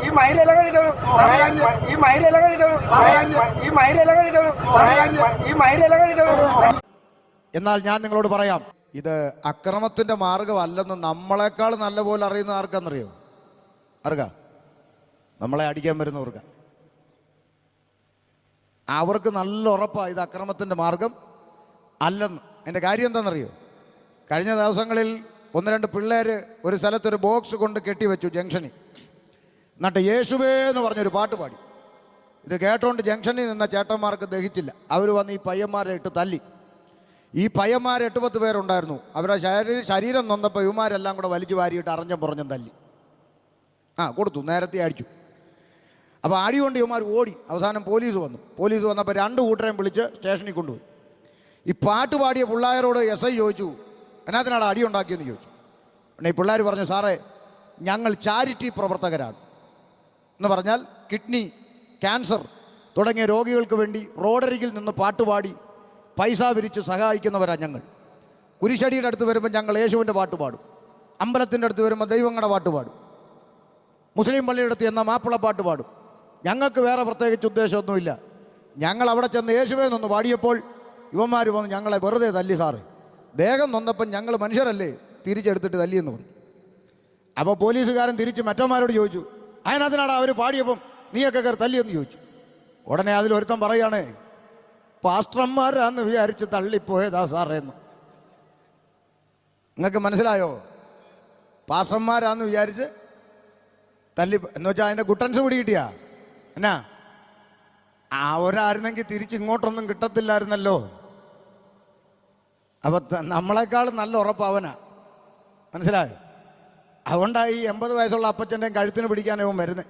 ഈ ഈ ഈ ഈ എന്നാൽ ഞാൻ നിങ്ങളോട് പറയാം ഇത് അക്രമത്തിന്റെ മാർഗമല്ലെന്ന് നമ്മളെക്കാൾ നല്ല പോലെ അറിയുന്ന ആർക്കാന്നറിയോ ആർക്ക നമ്മളെ അടിക്കാൻ വരുന്നവർക്ക് അവർക്ക് നല്ല ഉറപ്പാണ് ഇത് അക്രമത്തിന്റെ മാർഗം അല്ലെന്ന്. എന്റെ കാര്യം എന്താണെന്നറിയോ? കഴിഞ്ഞ ദിവസങ്ങളിൽ ഒന്ന് രണ്ട് പിള്ളേർ ഒരു സ്ഥലത്തൊരു ബോക്സ് കൊണ്ട് കെട്ടിവെച്ചു ജംഗ്ഷനിൽ. എന്നിട്ട് യേശുവേ എന്ന് പറഞ്ഞൊരു പാട്ട് പാടി. ഇത് കേട്ടോണ്ട് ജംഗ്ഷനിൽ നിന്ന ചേട്ടന്മാർക്ക് ദഹിച്ചില്ല. അവർ വന്ന് ഈ പയ്യന്മാരെ ഇട്ട് തല്ലി. ഈ പയ്യന്മാർ എട്ട് പത്ത് പേരുണ്ടായിരുന്നു. അവരുടെ ശരീരം ശരീരം നൊന്നപ്പോൾ ഇവന്മാരെല്ലാം കൂടെ വലിച്ചു വാരിയിട്ട് അറിഞ്ഞം പുറഞ്ഞും തല്ലി. ആ കൊടുത്തു നേരത്തെ അടിച്ചു. അപ്പോൾ അടികൊണ്ട് ഇവന്മാർ ഓടി. അവസാനം പോലീസ് വന്നു. പോലീസ് വന്നപ്പോൾ രണ്ട് കൂട്ടരെയും വിളിച്ച് സ്റ്റേഷനിൽ കൊണ്ടുപോയി. ഈ പാട്ട് പാടിയ പിള്ളേരോട് എസ് ഐ ചോദിച്ചു എന്നാത്തിനാണ് അടി ഉണ്ടാക്കിയെന്ന് ചോദിച്ചു? പിന്നെ ഈ പിള്ളേർ പറഞ്ഞു സാറേ ഞങ്ങൾ ചാരിറ്റി പ്രവർത്തകരാണ്. എന്ന് പറഞ്ഞാൽ കിഡ്നി ക്യാൻസർ തുടങ്ങിയ രോഗികൾക്ക് വേണ്ടി റോഡരികിൽ നിന്ന് പാട്ടുപാടി പൈസ വിരിച്ച് സഹായിക്കുന്നവരാണ് ഞങ്ങൾ. കുരിശടിയുടെ അടുത്ത് വരുമ്പോൾ ഞങ്ങൾ യേശുവിന്റെ പാട്ട് പാടും. അമ്പലത്തിന്റെ അടുത്ത് വരുമ്പോൾ ദൈവങ്ങളുടെ പാട്ട് പാടും. മുസ്ലിം പള്ളിയുടെ അടുത്ത് ചെന്ന മാപ്പിള പാട്ട് പാടും. ഞങ്ങൾക്ക് വേറെ പ്രത്യേകിച്ച് ഉദ്ദേശമൊന്നുമില്ല. ഞങ്ങൾ അവിടെ ചെന്ന് യേശുവേ നിന്ന് പാടിയപ്പോൾ ഇവന്മാർ വന്ന് ഞങ്ങളെ വെറുതെ തല്ലി സാറ്. ദേഹം നൊന്നപ്പം ഞങ്ങൾ മനുഷ്യരല്ലേ? തിരിച്ചെടുത്തിട്ട് തല്ലിയെന്ന് പറഞ്ഞു. അപ്പോൾ പോലീസുകാരൻ തിരിച്ച് മറ്റന്മാരോട് ചോദിച്ചു അതിനകത്തിനാണ് അവർ പാടിയപ്പം നീയൊക്കെ കയറി തല്ലിയെന്ന് ചോദിച്ചു. ഉടനെ അതിലൊരുത്തം പറയാണ് പാസ്റ്റർമാരാന്ന് വിചാരിച്ച് തള്ളിപ്പോയതാ സാറേന്ന്. നിങ്ങൾക്ക് മനസ്സിലായോ? പാസ്റ്റർമാരാന്ന് വിചാരിച്ച് തല്ലി എന്ന് വെച്ചാൽ അതിന്റെ ഗുട്ടൻസ് പിടി കിട്ടിയാ എന്നാ തിരിച്ച് ഇങ്ങോട്ടൊന്നും കിട്ടത്തില്ലായിരുന്നല്ലോ. അപ്പൊ നമ്മളെക്കാൾ നല്ല ഉറപ്പവനാ മനസ്സിലായോ? അതുകൊണ്ടാണ് ഈ എൺപത് വയസ്സുള്ള അപ്പച്ചന്റെയും കഴുത്തിന് പിടിക്കാനും വരുന്നത്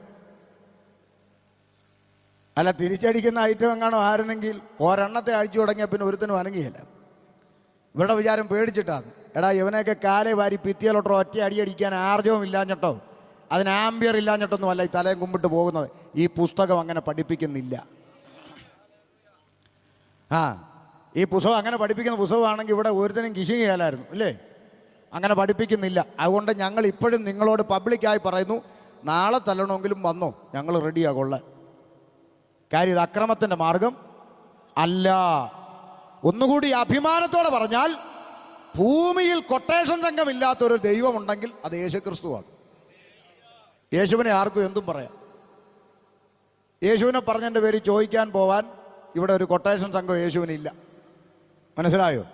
അല്ല തിരിച്ചടിക്കുന്ന ഐറ്റം എങ്ങാണോ ആയിരുന്നെങ്കിൽ ഒരെണ്ണത്തെ അഴിച്ചു തുടങ്ങിയ പിന്നെ ഒരുത്തനും അനങ്ങിയില്ല. ഇവിടെ വിചാരം പേടിച്ചിട്ടാണ് എടാ ഇവനെയൊക്കെ കാലേ വാരി പിത്തിയിലോട്ടോ ഒറ്റ അടി അടിക്കാൻ ആർജവും ഇല്ലാഞ്ഞിട്ടോ? അതിന് ആംബിയർ ഇല്ലാഞ്ഞിട്ടൊന്നും അല്ല ഈ തലയും കുമ്പിട്ട് പോകുന്നത്. ഈ പുസ്തകം അങ്ങനെ പഠിപ്പിക്കുന്നില്ല. ആ. ഈ പുസ്തകം അങ്ങനെ പഠിപ്പിക്കുന്ന പുസ്തകമാണെങ്കിൽ ഇവിടെ ഒരുത്തനും കിശിങ് അല്ലേ അങ്ങനെ പഠിപ്പിക്കുന്നില്ല. അതുകൊണ്ട് ഞങ്ങൾ ഇപ്പോഴും നിങ്ങളോട് പബ്ലിക്കായി പറയുന്നു നാളെ തല്ലണമെങ്കിലും വന്നോ ഞങ്ങൾ റെഡിയാ കാര്യം ഇത് അക്രമത്തിന്റെ മാർഗം അല്ല. ഒന്നുകൂടി അഭിമാനത്തോടെ പറഞ്ഞാൽ ഭൂമിയിൽ കൊട്ടേഷൻ സംഘമില്ലാത്തൊരു ദൈവമുണ്ടെങ്കിൽ അത് യേശുക്രിസ്തുവാണ്. യേശുവിനെ ആർക്കും എന്തും പറയാം. യേശുവിനെ പറഞ്ഞതിന്റെ പേര് ചോദിക്കാൻ പോവാൻ ഇവിടെ ഒരു കൊട്ടേഷൻ സംഘം യേശുവിനില്ല. മനസ്സിലായോ?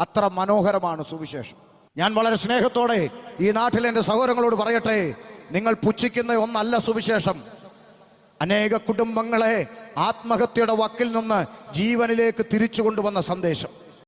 അത്ര മനോഹരമാണ് സുവിശേഷം. ഞാൻ വളരെ സ്നേഹത്തോടെ ഈ നാട്ടിലെ എന്റെ സഹോദരങ്ങളോട് പറയട്ടെ നിങ്ങൾ പുച്ഛിക്കുന്ന ഒന്നല്ല സുവിശേഷം. അനേക കുടുംബങ്ങളെ ആത്മഹത്യയുടെ വക്കിൽ നിന്ന് ജീവനിലേക്ക് തിരിച്ചു കൊണ്ടുവന്ന സന്ദേശം.